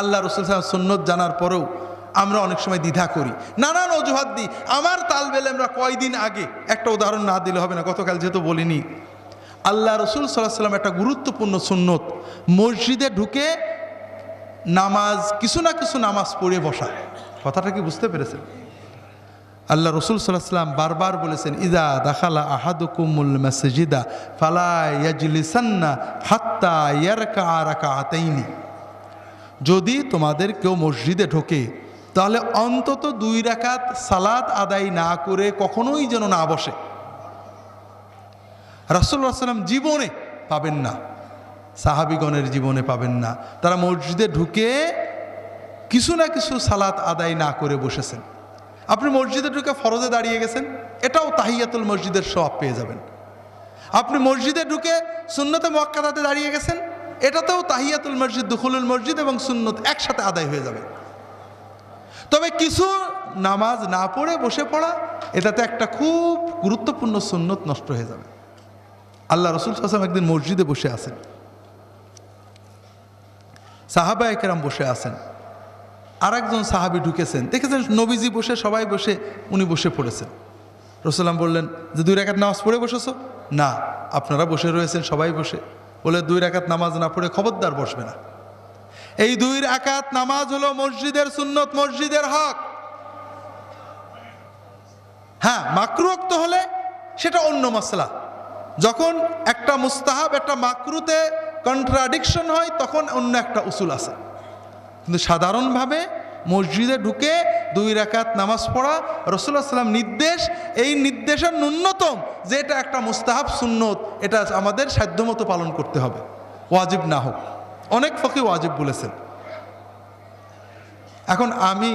আল্লাহ রসুল সাল্লাম সুন্নত জানার পরেও আমরা অনেক সময় দ্বিধা করি। নানান অজুহাত দিই। আমার তাল বেলে আমরা কয়দিন আগে একটা উদাহরণ না দিলে হবে না, গতকাল যেহেতু বলিনি। আল্লাহ রসুল সাল্লাহ সাল্লাম একটা গুরুত্বপূর্ণ সুন্নত, মসজিদে ঢুকে নামাজ, কিছু না কিছু নামাজ পড়ে বসা। কথাটা কি বুঝতে পেরেছেন? আল্লাহ রসুল সাল্লাহ সাল্লাম বারবার বলেছেন, ইদা দাখালা আহাদুকুমুল মসজিদা ফালা ইয়াজলিসান্না হাত্তা ইয়ারকা রাকা আতাইনি যদি তোমাদের কেউ মসজিদে ঢোকে, তাহলে অন্তত দুই রাকাত সালাত আদায় না করে কখনোই যেন না বসে। রাসুল্লাহ সাল্লাম জীবনে পাবেন না, সাহাবিগণের জীবনে পাবেন না। তারা মসজিদে ঢুকে কিছু না কিছু সালাত আদায় না করে বসেছেন। আপনি মসজিদে ঢুকে ফরজে দাঁড়িয়ে গেছেন, এটাও তাহিয়াতুল মসজিদের সব পেয়ে যাবেন। আপনি মসজিদে ঢুকে সুন্নতে মক্কাদাতে দাঁড়িয়ে গেছেন এটাতেও তাহিয়াতুল মসজিদ, দুখুলুল মসজিদ এবং সুন্নত একসাথে আদায় হয়ে যাবে। তবে কিছু নামাজ না পড়ে বসে পড়া, এটাতে একটা খুব গুরুত্বপূর্ণ সুন্নত নষ্ট হয়ে যাবে। আল্লাহ রসুল সাল্লাম একদিন মসজিদে বসে আছেন। সাহাবা একরাম বসে আছেন। আর একজন সাহাবি ঢুকেছেন। দেখেছেন নবীজি বসে, সবাই বসে, উনি বসে পড়েছেন। রসুলাম বললেন, যে দুই রাকাত নামাজ পড়ে বসেছ? না, আপনারা বসে রয়েছেন, সবাই বসে। বলে দুই রাকাত নামাজ না পড়ে খবরদার বসবে না। এই দুই রাকাত নামাজ হলো মসজিদের সুন্নত, মসজিদের হক। হ্যাঁ মাকরুক্ত হলে সেটা অন্য মশলা যখন একটা মুস্তাহাব, একটা মাকরুতে কন্ট্রাডিকশন হয়, তখন অন্য একটা উসুল আছে। কিন্তু সাধারণভাবে মসজিদে ঢুকে দুই রাকাত নামাজ পড়া রসুল্লাহ সাল্লাম নির্দেশ, এই নির্দেশের ন্যূনতম যে এটা একটা মুস্তাহাব সুন্নত, এটা আমাদের সাধ্যমতো পালন করতে হবে। ওয়াজিব না হোক। অনেক ফকি ওয়াজিব বলেছেন। এখন আমি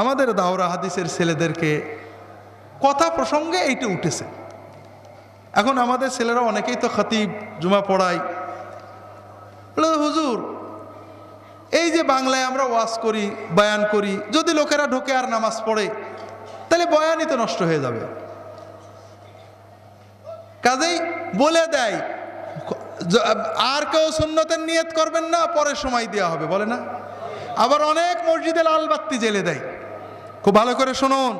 আমাদের দাওরা হাদিসের ছেলেদেরকে কথা প্রসঙ্গে এইটা উঠেছে। এখন আমাদের ছেলেরা অনেকেই তো খতিব, জুমা পড়ায়। হুজুর, এই যে বাংলায় আমরা ওয়াজ করি, বয়ান করি, যদি লোকেরা ঢোকে আর নামাজ পড়ে, তাহলে বয়ানই তো নষ্ট হয়ে যাবে। কাজেই বলে দেয় আর কেউ সুন্নতের নিয়ত করবেন না, পরে সময় দেওয়া হবে। বলে না? আবার অনেক মসজিদে লাল বাত্তি জেলে দেয়। খুব ভালো করে শুনুন,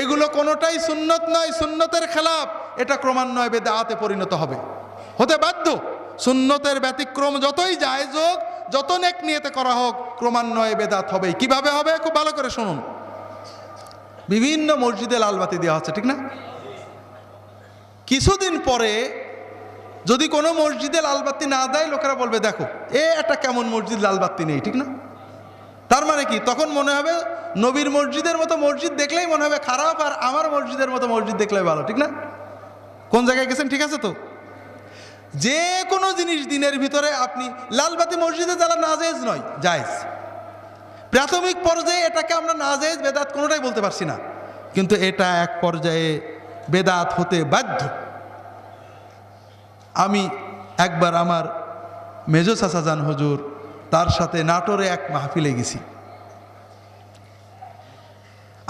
এগুলো কোনোটাই সুন্নত নয়, সুন্নতের খেলাপ এটা ক্রমান্বয়ে বেদাতে পরিণত হবে। হতে বাধ্য, সুন্নতের ব্যতিক্রম যতই জায়েজ হোক, যত নেক নিয়েতে করা হোক, ক্রমান্বয়ে বেদাত হবে কীভাবে হবে? খুব ভালো করে শুনুন। বিভিন্ন মসজিদে লালবাতি দেওয়া হচ্ছে ঠিক না? কিছুদিন পরে যদি কোনো মসজিদে লালবাতি না দেয়, লোকেরা বলবে, দেখো, এ একটা কেমন মসজিদ লালবাতি নেই, ঠিক না? তার মানে কি? তখন মনে হবে নবীর মসজিদের মতো মসজিদ দেখলেই মনে হবে খারাপ, আর আমার মসজিদের মতো মসজিদ দেখলেই ভালো, ঠিক না? কোন জায়গায় গেছেন, ঠিক আছে তো? যে কোনো জিনিস দিনের ভিতরে আপনি লালবাতি মসজিদে জ্বালা নাজেজ নয়, জায়েজ। প্রাথমিক পর্যায়ে এটাকে আমরা নাজেজ বেদাত কোনোটাই বলতে পারছি না। কিন্তু এটা এক পর্যায়ে বেদাত হতে বাধ্য। আমি একবার আমার মেজো চাচাজান হজুর, তার সাথে নাটোরে এক মাহফিলে গেছি।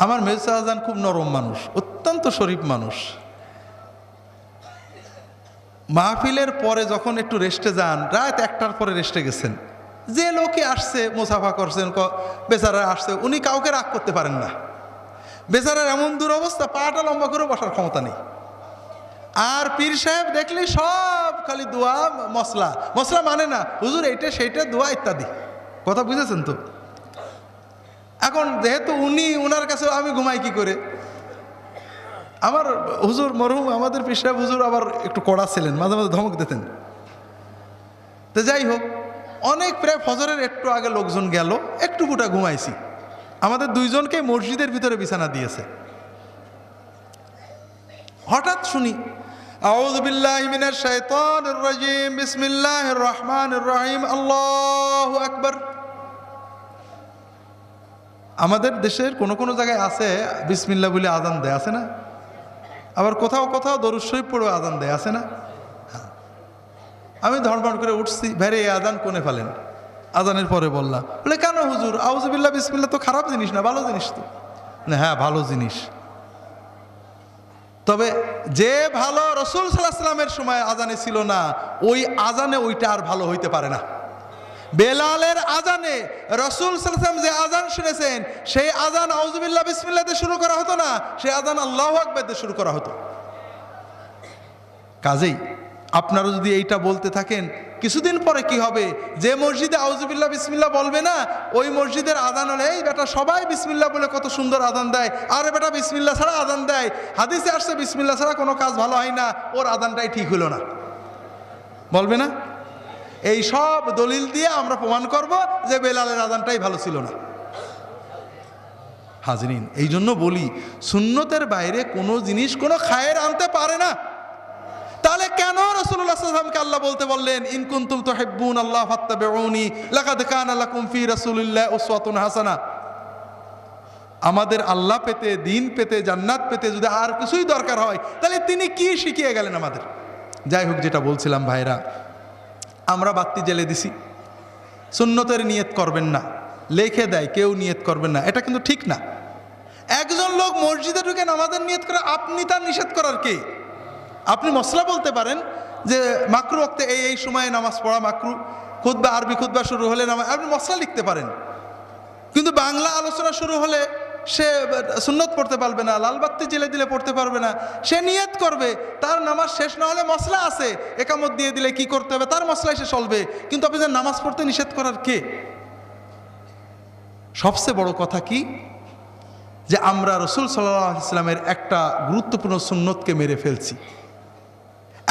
আমার মেজো চাচাজান খুব নরম মানুষ, অত্যন্ত শরীফ মানুষ। মাহফিলের পরে যখন একটু রেস্টে যান, রাত একটার পরে রেস্টে গেছেন। যে লোকে আসছে, মুসাফা করছেন বেচারা আসছে, উনি কাউকে রাগ করতে পারেন না। বেচারার এমন দুরবস্থা, পাটা লম্বা করে বসার ক্ষমতা নেই। আর পীর সাহেব দেখলি সব খালি দোয়া মশলা মশলা মানে না, হুজুর, এইটা, সেইটা, দোয়া ইত্যাদি। কথা বুঝেছেন তো? এখন যেহেতু উনি ওনার কাছে আমি ঘুমাই কি করে? আমার হুজুর মরহুম, আমাদের পীর সাহেব হুজুর আবার একটু কড়া ছিলেন, মাঝে মাঝে ধমক দিতেন। তো যাই হোক, অনেক প্রায় ফজরের একটু আগে লোকজন গেল, একটু গোটা ঘুমাইছি। আমাদের দুইজনকে মসজিদের ভিতরে বিছানা দিয়েছে। হঠাৎ শুনি আমাদের দেশের কোনো কোনো জায়গায় আছে, বিসমিল্লাহ বলে আজান দেয় আছে না? আবার কোথাও কোথাও দরুদ শরীফ পড়েও আজান দেয় আছে না? হ্যাঁ। আমি ধর্মণ করে উঠছি ভেরে আজান কোনে ফেলেন? আজানের পরে বললাম বলে, কেন হুজুর? আউজবিল্লা বিসমিল্লা তো খারাপ জিনিস না, ভালো জিনিস তো। হ্যাঁ ভালো জিনিস। তবে যে ভালো রসুল সাল্লাহ সাল্লামের সময় আজানে ছিল না, ওই আজানে ওইটা আর ভালো হইতে পারে না। বেলালের আজানে রসুল সাল্লাম যে আজান শুনেছেন, সেই আজান আউজুবিল্লাহ বিসমিল্লাতে শুরু করা হতো না, সেই আজান আল্লাহ আকবরতে শুরু করা হতো। কাজেই আপনারা যদি এইটা বলতে থাকেন, কিছুদিন পরে কি হবে? যে মসজিদে আউজুবিল্লাহ বিসমিল্লাহ বলবে না, ওই মসজিদের আদান হলে, এই বেটা, সবাই বিসমিল্লাহ বলে কত সুন্দর আদান দেয়। আর বেটা বিসমিল্লা ছাড়া আদান দেয়। হাদিসে আসছে, বিসমিল্লাহ ছাড়া কোনো কাজ ভালো হয় না, ওর আদানটাই ঠিক হলো না। বলবে না? এই সব দলিল দিয়ে আমরা প্রমাণ করব যে বেলালের আদানটাই ভালো ছিল না। হাজরিন এই জন্য বলি, সুন্নতের বাইরে কোনো জিনিস কোনো খায়ের আনতে পারে না। তাহলে কেন রসুল্লাহ আল্লাহ বলতে বললেন ইনকুন্তুম তো হেব্বুন আল্লাহ ফাত্তাবেউনি, লাকাদ কানা লাকুম ফি রাসূলিল্লাহ উসওয়াতুন হাসানা। আমাদের আল্লাহ পেতে, দিন পেতে, জান্নাত পেতে যদি আর কিছুই দরকার হয়, তাহলে তিনি কি শিখিয়ে গেলেন আমাদের? যাই হোক, যেটা বলছিলাম ভাইরা, আমরা বাত্তি জেলে দিছি। সুন্নতের নিয়ত করবেন না, লেখে দেয়, কেউ নিয়ত করবেন না। এটা কিন্তু ঠিক না। একজন লোক মসজিদে ঢুকে নামাজের নিয়ত করে, আপনি তার নিষেধ করার কে? আপনি মশলা বলতে পারেন যে মাকরু ওক্তে এই এই সময়ে নামাজ পড়া মাকরু খুদ্া আরবি খুদ্া শুরু হলে নামাজ, আপনি মশলা লিখতে পারেন। কিন্তু বাংলা আলোচনা শুরু হলে সে সুন্নত পড়তে পারবে না, লালবাত্তি জেলে দিলে পড়তে পারবে না। সে নিয়ত করবে, তার নামাজ শেষ না হলে মশলা আছে, একামত দিয়ে দিলে কি করতে হবে, তার মশলা এসে চলবে। কিন্তু আপনি যে নামাজ পড়তে নিষেধ করার কে? সবচেয়ে বড় কথা কি? যে আমরা রসুল সাল্লাহ ইসলামের একটা গুরুত্বপূর্ণ সুন্নতকে মেরে ফেলছি।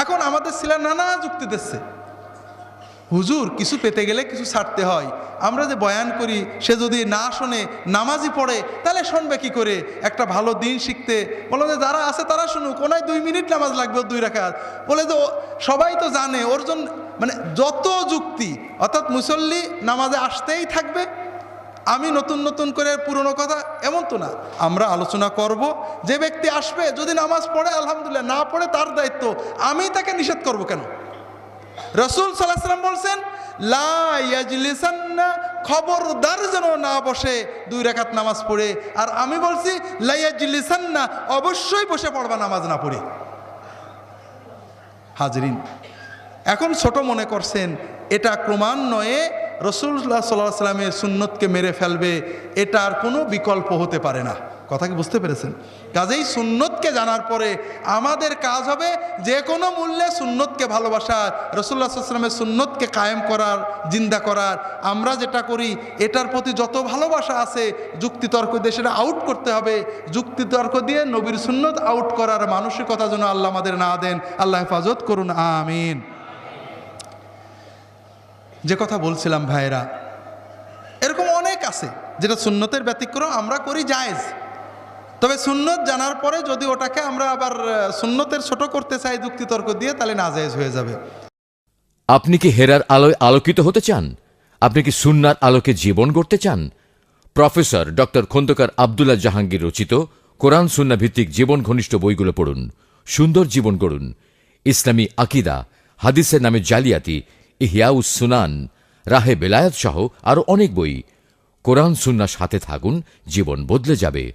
এখন আমাদের ছেলে নানা যুক্তি দিচ্ছে। হুজুর, কিছু পেতে গেলে কিছু ছাড়তে হয়। আমরা যে বয়ান করি, সে যদি না শোনে নামাজই পড়ে, তাহলে শুনবে কি করে? একটা ভালো দিন শিখতে। বলো যে, যারা আছে তারা শুনুক। কোনায় দুই মিনিট নামাজ লাগবে দুই রাখাত বলে যে সবাই তো জানে, ওর জন্য মানে যত যুক্তি, অর্থাৎ মুসল্লি নামাজে আসতেই থাকবে আমি নতুন নতুন করে পুরনো কথা এমন তো না। আমরা আলোচনা করব, যে ব্যক্তি আসবে, যদি নামাজ পড়ে, আলহামদুলিল্লাহ, না পড়ে তার দায়িত্ব। আমি তাকে নিষেধ করব কেন? রসুল সাল্লাম বলছেন খবরদার যেন না বসে দুই রেখাত নামাজ পড়ে। আর আমি বলছি লাইয়াজলিসান্না অবশ্যই বসে পড়বা নামাজ না পড়ে। হাজরিন, এখন ছোট মনে করছেন, এটা ক্রমান্বয়ে রসুল্লাহ সাল্লাহ সাল্লামের সুন্নতকে মেরে ফেলবে, এটার কোনো বিকল্প হতে পারে না। কথা কি বুঝতে পেরেছেন? কাজেই সুন্নতকে জানার পরে আমাদের কাজ হবে যে কোনো মূল্যে সুন্নতকে ভালোবাসার রসুল্লাহ সাল্লামের সুন্নতকে কায়েম করার, জিন্দা করার। আমরা যেটা করি, এটার প্রতি যত ভালোবাসা আছে, যুক্তিতর্ক দিয়ে সেটা আউট করতে হবে। যুক্তিতর্ক দিয়ে নবীর সুন্নত আউট করার মানসিকতা যেন আল্লাহ আমাদের না দেন। আল্লাহ হেফাজত করুন, আমিন। যে কথা বলছিলাম ভাইরা এরকম অনেক আছে যেটা সুন্নতের ব্যতিক্রম আমরা করি জায়েজ। তবে সুন্নত জানার পরে যদি ওটাকে আমরা আবার সুন্নতের ছোট করতে চাই, যুক্তিতর্ক দিয়ে, তাহলে না জায়েজ হয়ে যাবে। আপনি কি হেরার আলোয় আলোকিত হতে চান? আপনি কি সুন্নার আলোকে জীবন গড়তে চান? প্রফেসর ডক্টর খন্দকার আবদুল্লাহ জাহাঙ্গীর রচিত কোরআন সুন্না ভিত্তিক জীবন ঘনিষ্ঠ বইগুলো পড়ুন, সুন্দর জীবন গড়ুন। ইসলামী আকিদা, হাদিসের নামে জালিয়াতি ইহিয়াউস সুনান, রাহে বেলায়াত সহ আরও অনেক বই। কোরআন সুন্নার সাথে থাকুন, জীবন বদলে যাবে।